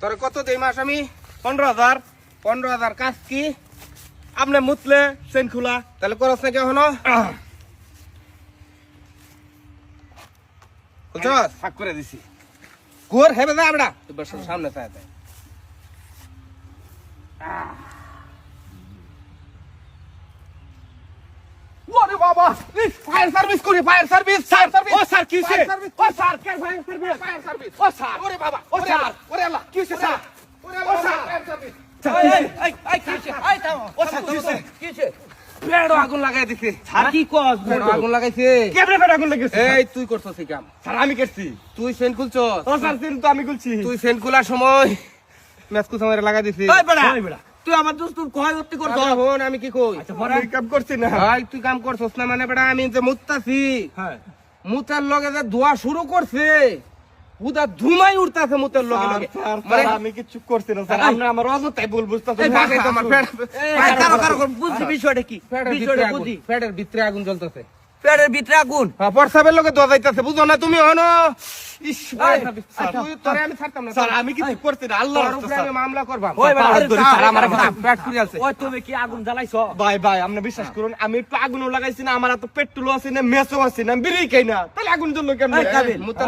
তোর কত দেই মাস আমি? পনেরো হাজার। পনেরো হাজার কাজ কি? আপনি মুতলে চেন খোলা। তাহলে করস নাকি এখনও ফাঁক করে দিছি। কুয়ার হেবে যা আমরা। সামনে তাই ওরে বাবা! ফায়ার সার্ভিস করি ফায়ার সার্ভিস ফায়ার সার্ভিস। ও স্যার কি ও স্যার কে ফায়ার সার্ভিস? Fire service. ও স্যার। ওরে বাবা ওরে আল্লাহ ওরে আল্লাহ কি হইছে স্যার ওরে আল্লাহ ফায়ার সার্ভিস ও স্যার পেড়ো আগুন লাগাই দিছে। কি কস? পেড়ো আগুন লাগাইছে। কেমনে ফেটা গুলো গেছে এই তুই করছস এই কাম। স্যার আমি করছি। তুই সেন্ট খুলছস। ও স্যার সিন তো আমি খুলছি। তুই সেন্ট খোলার সময় ম্যাচ কুছ আমার লাগাই দিছিস। ওই বেড়া ওই বেড়া। তুই আমার দোস্ত কয় উত্তি করছ আচ্ছা, হন আমি কি কই? আচ্ছা পরে কাম করছি না। ভাই তুই কাম করছস না মানে বেটা আমি যে মুত্তাছি। হ্যাঁ। মুতার লগে যে ধোয়া শুরু করছে। উদা ধুমাই উঠতাছে মুতের লগে লগে। মানে আমি কিছু করছি না স্যার। আমরা আমার অযথাই ভুল বাবা, আমার এই কারও কারও বুঝছি বিষয়টা কি? বিষয়টা বুঝি। পেটের ভিতরে আগুন জ্বলতেছে। পেটের ভিতরে আগুন। হ্যাঁ প্রসাবের লগে ধোয়া যাইতাছে বুঝো না তুমি হন? তুই তোরে আমি কিছু করছি মামলা করবাম। ওই বেটা, আরে ধরি, স্যার, স্যার, আমার আমার কাছে পেট ফুলে আছে। ওই তুমি কি আগুন জ্বালাইছ? ভাই ভাই আপনি বিশ্বাস করুন আমি একটু আগুনও লাগাইছি না আমার পেট্রোল আছে না মেসও আছে না বিড়ি খাই না। তাহলে আগুন জ্বললো কেমন।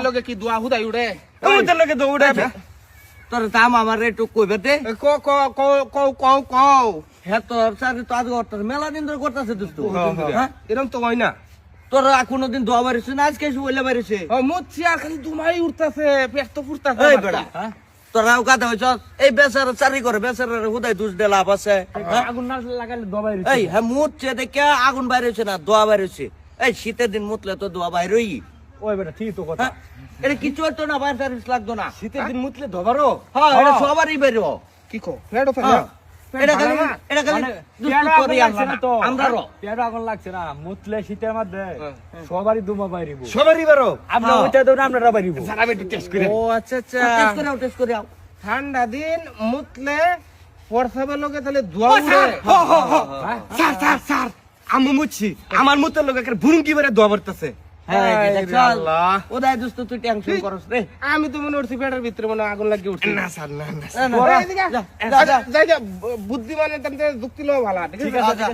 লগে কি ধোয়া হুদাই উড়ে? আমাদের লোকে দৌড়াবে তোর দাম আমার একটু কইবে দে। এ, ক ক ক ক ক ক হ্যাঁ তোর সাথে তো আজ মেলা দিন ধরে করতেছে দোস্ত হ্যাঁ? এরকম তো হয় না। তোর আর কোনোদিন দোয়া বাড়িছে না? আজকে এসে বলে বাড়িছে। ও আর খালি ধুমাই উঠতাছে পেট তো ফুটতাছে এই আমার বেড়া তো। তোরা কাদা হইছ এই বেচারা চারি করে বেচারা হুদাই দুষ দে লাভ আছে হ্যাঁ? আগুন না এই হ্যাঁ মুতছে দেখে আগুন বাইরে হচ্ছে না দোয়া বাইরেছে এই শীতের দিন মুতলে তো দোয়া বাইরেই ওই বেটা ঠিক তো কথা। হ্যাঁ? এটা কিছু হতো না বাইরে সার্ভিস লাগতো না। শীতের দিন মুতলে ধবারও? হ্যাঁ এটা সবারই বেরো কি হ্যাঁ। মানে হ্যাঁ। সবারই দুমা বাইরিব। সবারই বেরো। আমরা হ্যাঁ। ওইটা দৌড়ে আমরা বাইরিব। আমি একটু টেস্ট করে ও আচ্ছা আচ্ছা। টেস্ট করে টেস্ট করে ঠান্ডা দিন মুতলে প্রসাবের লগে তাহলে ধোয়া উড়ে। স্যার স্যার স্যার আমি মুচ্ছি। আমার মুতের লোক একটা ভুরুঙ্কি বেড়ে দোয়া পড়তেছে। হ্যাঁ তুই টেনশন করস রে। আমি তো মনে করছি পেটের ভিতরে মনে আগুন লাগিয়ে উঠছে। না স্যার বুদ্ধিমানের যুক্তি লো ভালো ঠিক আছে?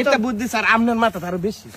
এটা বুদ্ধি স্যার আপনার মাথা আরও বেশি।